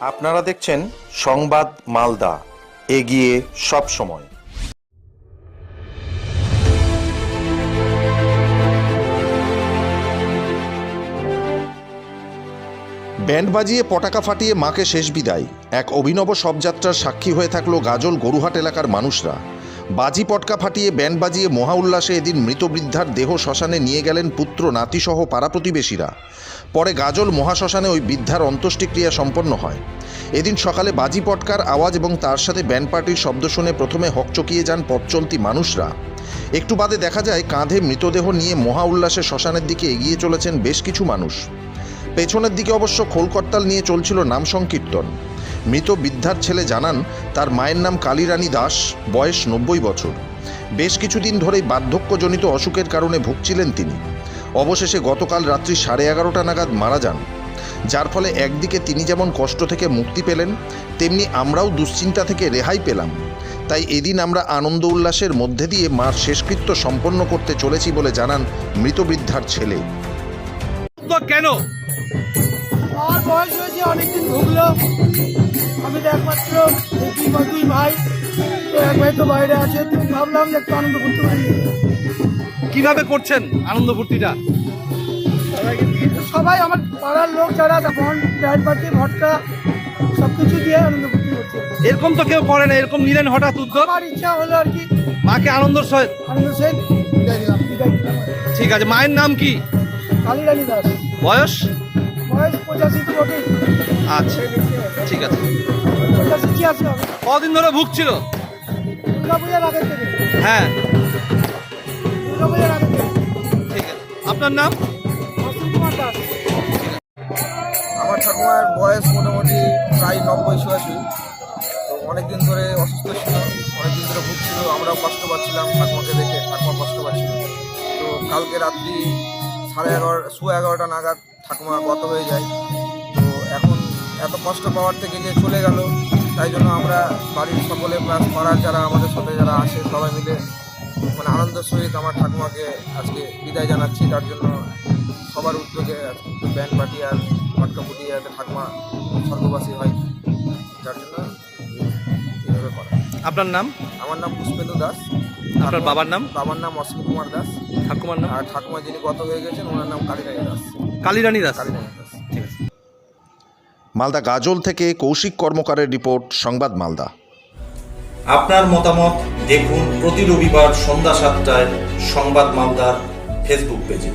আপনারা দেখছেন সংবাদ মালদা, এগিয়ে সব সময়। ব্যান্ড বাজিয়ে পটাকা ফাটিয়ে মাকে শেষ বিদায়। এক অভিনব শবযাত্রার সাক্ষী হয়ে থাকল গাজল গরুহাট এলাকার মানুষরা। বাজি পটকা ফাটিয়ে ব্যান্ড বাজিয়ে মহা উল্লাসে এদিন মৃত বৃদ্ধার দেহ শ্মশানে নিয়ে গেলেন পুত্র, নাতিসহ পাড়া প্রতিবেশীরা। পরে গাজল মহাশ্মশানে ওই বৃদ্ধার অন্ত্যেষ্টিক্রিয়া সম্পন্ন হয়। এদিন সকালে বাজি পটকার আওয়াজ এবং তার সাথে ব্যান্ড পার্টির শব্দ শুনে প্রথমে হকচকিয়ে যান পথচলতি মানুষরা। একটু বাদে দেখা যায়, কাঁধে মৃতদেহ নিয়ে মহা উল্লাসে শ্মশানের দিকে এগিয়ে চলেছেন বেশ কিছু মানুষ। পেছনের দিকে অবশ্য খোলকর্তাল নিয়ে চলছিল নাম সংকীর্তন। মৃত বৃদ্ধার ছেলে জানান, তার মায়ের নাম কালীরানী দাস, বয়স নব্বই বছর। বেশ কিছুদিন ধরেই বার্ধক্যজনিত অসুখের কারণে ভুগছিলেন তিনি। অবশেষে গতকাল রাত্রি সাড়ে এগারোটা নাগাদ মারা যান। যার ফলে একদিকে তিনি যেমন কষ্ট থেকে মুক্তি পেলেন, তেমনি আমরাও দুশ্চিন্তা থেকে রেহাই পেলাম। তাই এদিন আমরা আনন্দ উল্লাসের মধ্যে দিয়ে মার শেষকৃত্য সম্পন্ন করতে চলেছি বলে জানান মৃত বৃদ্ধার ছেলে। কেন? আমার বয়স হয়েছে অনেকদিন ভুগলো। আমি তো একমাত্র দুই দুই ভাই। তো এক ভাই তো বাইরে আছে তো ভাবলাম যে একটু আনন্দ করতে পারি। কীভাবে করছেন আনন্দ ফুর্তিটা সবাই আমার পাড়ার লোক যারা তখন ব্যান্ড পার্টি ভটকা সব কিছু দিয়ে আনন্দ ফুর্তি করছে। এরকম তো কেউ করে না এরকম নিলেন হঠাৎ উদ্যোগ? আমার ইচ্ছা হলো আর কি। মাকে আনন্দর সহিত? আনন্দ সে বিদায় দিলাম বিদায় দিলাম। ঠিক আছে মায়ের নাম কি? কালীরানী দাস। বয়স? আচ্ছা ঠিক আছে। ছিয়াশি কদিন ধরে ভুগছিল? হ্যাঁ। ঠিক আছে। আপনার নাম? আমার ঠাকুমার বয়স মোটামুটি প্রায় নব্বই চুরাশি তো অনেকদিন ধরে অসুস্থ ছিল অনেকদিন ধরে ভুগছিল আমরাও কষ্ট পাচ্ছিলাম ঠাকুমাকে দেখে ঠাকুমা কষ্ট পাচ্ছিল। তো কালকে রাত্রি সাড়ে এগারো শু এগারোটা নাগাদ ঠাকুমা গত হয়ে যায়। তো এখন এত কষ্ট পাওয়ার থেকে যে চলে গেল তাই জন্য আমরা বাড়ির সকলে প্লাস পাড়ার যারা আমাদের সাথে যারা আসে সবাই মিলে মানে আনন্দের সহিত আমার ঠাকুমাকে আজকে বিদায় জানাচ্ছি। তার জন্য সবার উদ্যোগে ব্যান্ড পার্টি আর মটকা ফুটিয়ে যাতে ঠাকুমা স্বর্গবাসী হয়। যার জন্য এইভাবে করা। আপনার নাম? আমার নাম পুষ্পেন্দু দাস। আপনার বাবার নাম? বাবার নাম অসীম কুমার দাস। ঠাকুমার নাম? আর ঠাকুমা যিনি গত হয়ে গেছেন ওনার নাম কালীরানী দাস। কালীরানী দাস দাস ঠিক আছে। মালদা গাজল থেকে কৌশিক কর্মকারের রিপোর্ট সংবাদ মালদা। আপনার মতামত দেখুন প্রতি রবিবার সন্ধ্যা সাতটায় সংবাদ মালদার ফেসবুক পেজে।